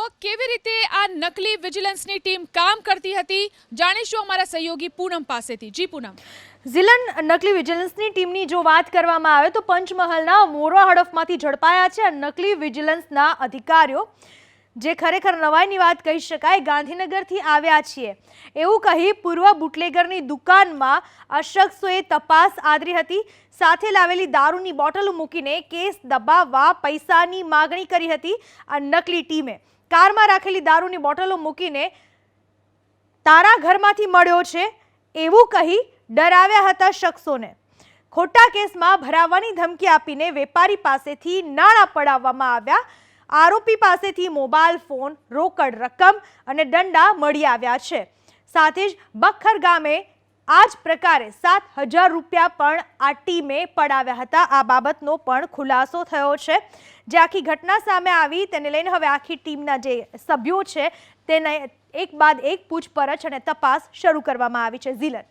તો કેવી રીતે આ નકલી વિજિલન્સની ટીમ કામ કરતી હતી, જાણીશું અમારા સહયોગી પૂનમ પાસેથી. જી પૂનમ. ઝિલન નકલી વિજિલન્સની ટીમની જો વાત કરવામાં આવે તો પંચમહાલના મોરવા હડફમાંથી ઝડપાયા છે નકલી વિજિલન્સના અધિકારીઓ. જે ખરેખર નવાઈની વાત કહી શકાય, ગાંધીનગરથી આવ્યા છીએ. એવું કહી પૂર્વ બુટલેગરની દુકાનમાં આ શખ્સોએ તપાસ આદરી હતી. સાથે લાવેલી દારૂની બોટલો મૂકીને કેસ દબાવવા પૈસાની માગણી કરી હતી આ નકલી ટીમે. કારમાં રાખેલી દારૂની બોટલો મૂકીને તારા ઘરમાંથી મળ્યો છે? એવું કહી ડરાવ્યા હતા શખ્સોને. ખોટા કેસમાં ભરાવાની ધમકી આપીને વેપારી પાસેથી નાણાં પડાવવામાં આવ્યા. આરોપી પાસેથી મોબાઈલ ફોન, રોકડ રકમ અને દંડા મળી આવ્યા છે. સાથે જ બખર ગામે આ જ પ્રકારે સાત હજાર રૂપિયા પણ આ ટીમે પડાવ્યા હતા. આ બાબતનો પણ ખુલાસો થયો છે. જે આખી ઘટના સામે આવી તેને લઈને હવે આખી ટીમના જે સભ્યો છે તેને એક બાદ એક પૂછપરછ અને તપાસ શરૂ કરવામાં આવી છે. ઝીલન.